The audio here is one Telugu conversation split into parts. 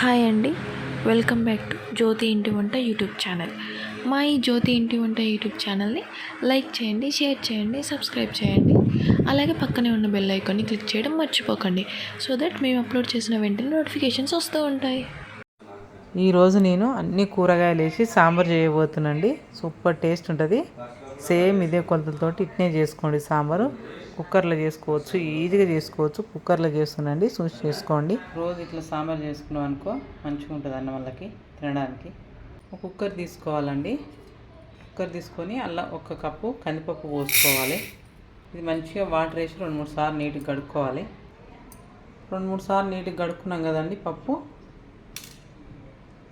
హాయ్ అండి. వెల్కమ్ బ్యాక్ టు జ్యోతి ఇంటి వంట యూట్యూబ్ ఛానల్. మా ఈ జ్యోతి ఇంటి వంట యూట్యూబ్ ఛానల్ని లైక్ చేయండి షేర్ చేయండి సబ్స్క్రైబ్ చేయండి. అలాగే పక్కనే ఉన్న బెల్ ఐకాన్ని క్లిక్ చేయడం మర్చిపోకండి. సో దట్ మేము అప్లోడ్ చేసిన వెంటనే నోటిఫికేషన్స్ వస్తూ ఉంటాయి. ఈరోజు నేను అన్ని కూరగాయలు వేసి సాంబార్ చేయబోతున్నాండి సూపర్ టేస్ట్ ఉంటుంది. సేమ్ ఇదే కొలతలతోటి ఇట్నే చేసుకోండి సాంబారు. కుక్కర్లో చేసుకోవచ్చు ఈజీగా చేసుకోవచ్చు. కుక్కర్లో చేస్తున్నాండి చూసి చేసుకోండి. రోజు ఇట్లా సాంబార్ చేసుకున్నాం అనుకో మంచిగా ఉంటుంది అన్న వాళ్ళకి తినడానికి. ఒక కుక్కర్ తీసుకోవాలండి. కుక్కర్ తీసుకొని అలా ఒక కప్పు కందిపప్పు పోసుకోవాలి. ఇది మంచిగా వాటర్ వేసి రెండు మూడు సార్లు నీట్గా కడుక్కోవాలి. రెండు మూడు సార్లు నీట్గా కడుక్కున్నాం కదండి పప్పు.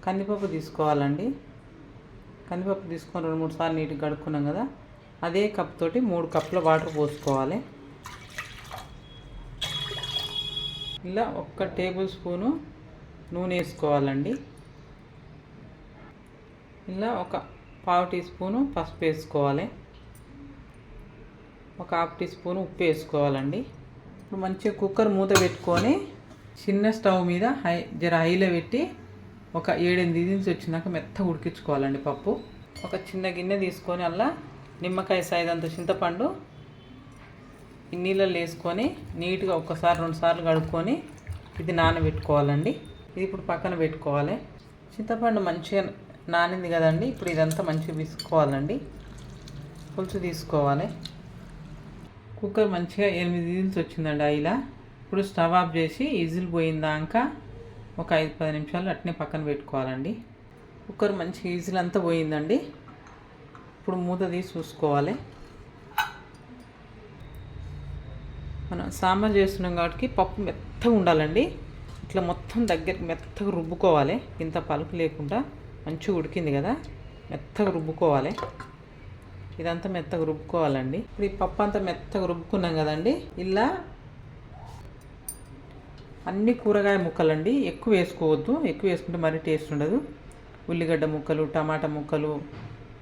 కందిపప్పు తీసుకోవాలండి. కందిపప్పు తీసుకొని రెండు మూడు సార్లు నీట్గా కడుక్కున్నాం కదా అదే కప్ తోటి మూడు కప్పుల వాటర్ పోసుకోవాలి. ఇలా ఒక్క టేబుల్ స్పూను నూనె వేసుకోవాలండి. ఇలా ఒక పావు టీ స్పూను పసుపు వేసుకోవాలి. ఒక హాఫ్ టీ స్పూన్ ఉప్పు వేసుకోవాలండి. ఇప్పుడు మంచిగా కుక్కర్ మూత పెట్టుకొని చిన్న స్టవ్ మీద హై జర హైలో పెట్టి ఒక ఏడెనిమిది విజిల్స్ వచ్చినాక మెత్తగా ఉడికించుకోవాలండి పప్పు. ఒక చిన్న గిన్నె తీసుకొని అలా నిమ్మకాయ సైజంత చింతపండు నీళ్ళలో వేసుకొని నీట్గా ఒక్కసారి రెండు సార్లు కడుక్కొని ఇది నానబెట్టుకోవాలండి. ఇది ఇప్పుడు పక్కన పెట్టుకోవాలి. చింతపండు మంచిగా నానింది కదండి ఇప్పుడు ఇదంతా మంచిగా విసుకోవాలండి పులుసు తీసుకోవాలి. కుక్కర్ మంచిగా ఎనిమిది విజిల్స్ వచ్చిందండి ఇలా ఇప్పుడు స్టవ్ ఆఫ్ చేసి విజిల్ పోయిందాక ఒక ఐదు పది నిమిషాలు అట్నే పక్కన పెట్టుకోవాలండి. కుక్కర్ మంచి విజిల్ అంతా పోయిందండి. ఇప్పుడు మూత తీసి చూసుకోవాలి. మనం సాంబార్ చేస్తున్నాం కాబట్టి పప్పు మెత్తగా ఉండాలండి. ఇట్లా మొత్తం దగ్గరికి మెత్తగా రుబ్బుకోవాలి. ఇంత పలుపు లేకుండా మంచిగా ఉడికింది కదా. మెత్తగా రుబ్బుకోవాలి. ఇదంతా మెత్తగా రుబ్బుకోవాలండి. ఇప్పుడు ఈ పప్పు అంతా మెత్తగా రుబ్బుకున్నాం కదండి. ఇలా అన్ని కూరగాయ ముక్కలండి. ఎక్కువ వేసుకోవద్దు. ఎక్కువ వేసుకుంటే మరీ టేస్ట్ ఉండదు. ఉల్లిగడ్డ ముక్కలు టమాటా ముక్కలు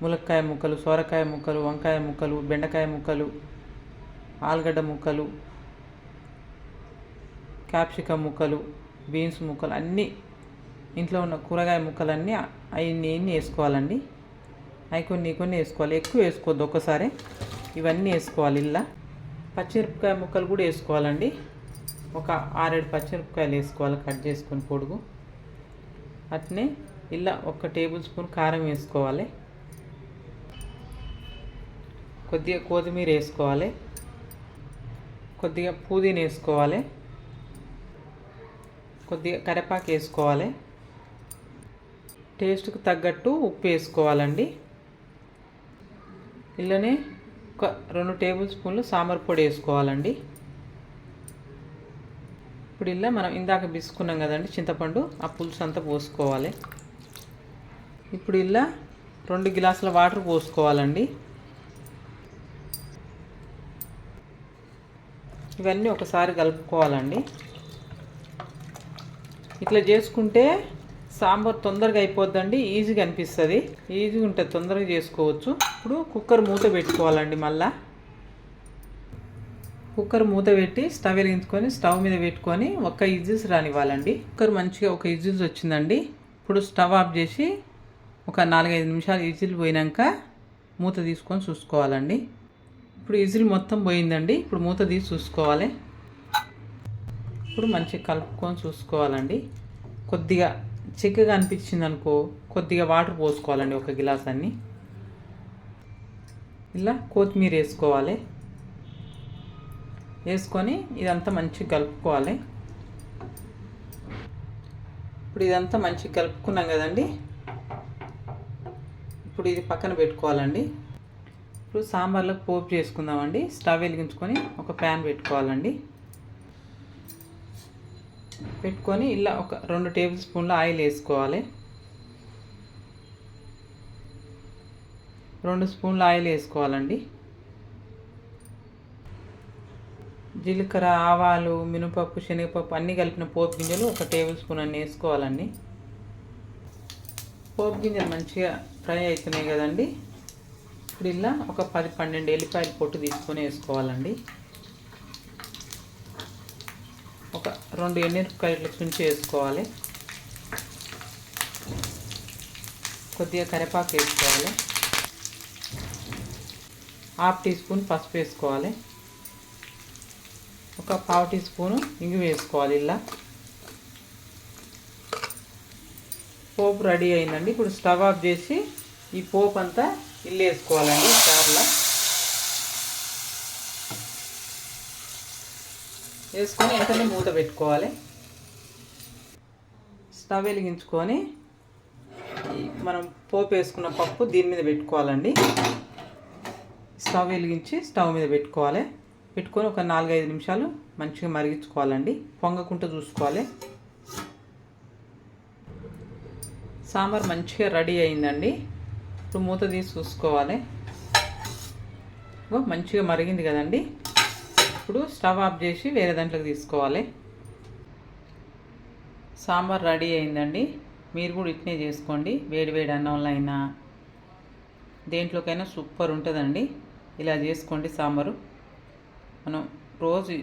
ములక్కాయ ముక్కలు సొరకాయ ముక్కలు వంకాయ ముక్కలు బెండకాయ ముక్కలు ఆలుగడ్డ ముక్కలు క్యాప్సికమ్ ముక్కలు బీన్స్ ముక్కలు అన్నీ ఇంట్లో ఉన్న కూరగాయ ముక్కలన్నీ అవి ఎన్ని వేసుకోవాలండి. అవి కొన్ని కొన్ని వేసుకోవాలి. ఎక్కువ వేసుకోవద్దు ఒక్కసారి. ఇవన్నీ వేసుకోవాలి ఇలా. పచ్చిమిరపకాయ ముక్కలు కూడా వేసుకోవాలండి. ఒక ఆరేడు పచ్చిమిరపకాయలు వేసుకోవాలి కట్ చేసుకొని పొడుగు. అట్నే ఇలా ఒక టేబుల్ స్పూన్ కారం వేసుకోవాలి. కొద్దిగా కొత్తిమీర వేసుకోవాలి. కొద్దిగా పుదీనా వేసుకోవాలి. కొద్దిగా కరివేపాకు వేసుకోవాలి. టేస్ట్కి తగ్గట్టు ఉప్పు వేసుకోవాలండి. ఇలానే ఒక రెండు టేబుల్ స్పూన్లు సాంబార్ పొడి వేసుకోవాలండి. ఇప్పుడు ఇలా మనం ఇందాక బిసుకున్నాం కదండి చింతపండు ఆ పులుసు అంతా పోసుకోవాలి. ఇప్పుడు ఇలా రెండు గ్లాసుల వాటర్ పోసుకోవాలండి. ఇవన్నీ ఒకసారి కలుపుకోవాలండి. ఇట్లా చేసుకుంటే సాంబార్ తొందరగా అయిపోద్దండి ఈజీగా అనిపిస్తుంది. ఈజీగా ఉంటుంది తొందరగా చేసుకోవచ్చు. ఇప్పుడు కుక్కర్ మూత పెట్టుకోవాలండి మళ్ళా. కుక్కర్ మూత పెట్టి స్టవ్ వెలిగించుకొని స్టవ్ మీద పెట్టుకొని ఒక ఇజిల్స్ రానివ్వాలండి. కుక్కర్ మంచిగా ఒక ఇజిల్స్ వచ్చిందండి. ఇప్పుడు స్టవ్ ఆఫ్ చేసి ఒక నాలుగైదు నిమిషాలు ఇజిల్ పోయినాక మూత తీసుకొని చూసుకోవాలండి. ఇప్పుడు ఇజిల్ మొత్తం పోయిందండి. ఇప్పుడు మూత తీసి చూసుకోవాలి. ఇప్పుడు మంచిగా కలుపుకొని చూసుకోవాలండి. కొద్దిగా చిక్కగా అనిపించింది అనుకో కొద్దిగా వాటర్ పోసుకోవాలండి ఒక గిలాస్ అన్ని ఇలా కొత్తిమీర వేసుకోవాలి. వేసుకొని ఇదంతా మంచిగా కలుపుకోవాలి. ఇప్పుడు ఇదంతా మంచిగా కలుపుకున్నాం కదండి. ఇప్పుడు ఇది పక్కన పెట్టుకోవాలండి. ఇప్పుడు సాంబార్లో పోపు చేసుకుందామండి. స్టవ్ వెలిగించుకొని ఒక ప్యాన్ పెట్టుకోవాలండి. పెట్టుకొని ఇలా ఒక రెండు టేబుల్ స్పూన్ల ఆయిల్ వేసుకోవాలి. రెండు స్పూన్ల ఆయిల్ వేసుకోవాలండి. జీలకర్ర ఆవాలు మినపప్పు శనగపప్పు అన్నీ కలిపిన పోపు గింజలు ఒక టేబుల్ స్పూన్ అన్నీ వేసుకోవాలండి. పోపు గింజలు మంచిగా ఫ్రై అవుతున్నాయి కదండి. ఇప్పుడు ఇలా ఒక పది పన్నెండు ఎల్లిపాయలు పొట్టు తీసుకొని వేసుకోవాలండి. ఒక రెండు ఎండిమిరపకాయలు చుంచి వేసుకోవాలి కొద్దిగా కరివేపాకు వేసుకోవాలి. హాఫ్ టీ స్పూన్ పసుపు వేసుకోవాలి. ఒక పావు టీ స్పూను ఇంగు వేసుకోవాలి ఇలా. పోపు రెడీ అయిందండి. ఇప్పుడు స్టవ్ ఆఫ్ చేసి ఈ పోపు అంతా ఇల్లు వేసుకోవాలండి స్టార్లో వేసుకొని వెంటనే మూత పెట్టుకోవాలి. స్టవ్ వెలిగించుకొని మనం పోపు వేసుకున్న పప్పు దీని మీద పెట్టుకోవాలండి. స్టవ్ వెలిగించి స్టవ్ మీద పెట్టుకోవాలి. పెట్టుకొని ఒక నాలుగైదు నిమిషాలు మంచిగా మరిగించుకోవాలండి. పొంగకుండా చూసుకోవాలి. సాంబార్ మంచిగా రెడీ అయిందండి. ఇప్పుడు మూత తీసి చూసుకోవాలి. మంచిగా మరిగింది కదండి. ఇప్పుడు స్టవ్ ఆఫ్ చేసి వేరే దాంట్లోకి తీసుకోవాలి. సాంబార్ రెడీ అయిందండి. మీరు కూడా ఇట్నే చేసుకోండి. వేడి వేడి అన్నంలో అయినా దేంట్లోకైనా సూపర్ ఉంటుందండి. ఇలా చేసుకోండి సాంబారు. మనం రోజు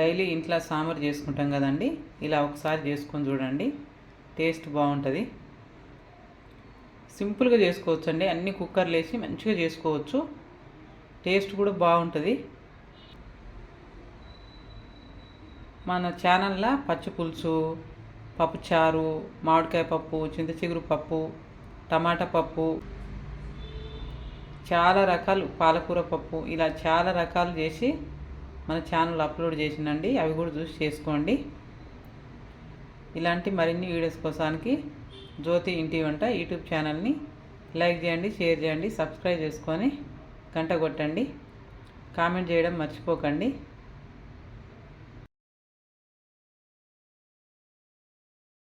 డైలీ ఇంట్లో సాంబార్ చేసుకుంటాం కదండి. ఇలా ఒకసారి చేసుకొని చూడండి. టేస్ట్ బాగుంటుంది. సింపుల్గా చేసుకోవచ్చు అండి అన్ని కుక్కర్లు వేసి మంచిగా చేసుకోవచ్చు. టేస్ట్ కూడా బాగుంటుంది. మన ఛానల్లో పచ్చి పులుసు పప్పుచారు మామిడికాయ పప్పు చింత చిగురు పప్పు టమాటా పప్పు చాలా రకాలు పాలకూర పప్పు ఇలా చాలా రకాలు చేసి మన ఛానల్ అప్లోడ్ చేసిందండి. అవి కూడా చూసి చేసుకోండి. ఇలాంటి మరిన్ని వీడియోస్ కోసానికి జ్యోతి ఇంటి వంట యూట్యూబ్ ఛానల్ని లైక్ చేయండి షేర్ చేయండి సబ్స్క్రైబ్ చేసుకొని గంట కొట్టండి. కామెంట్ చేయడం మర్చిపోకండి.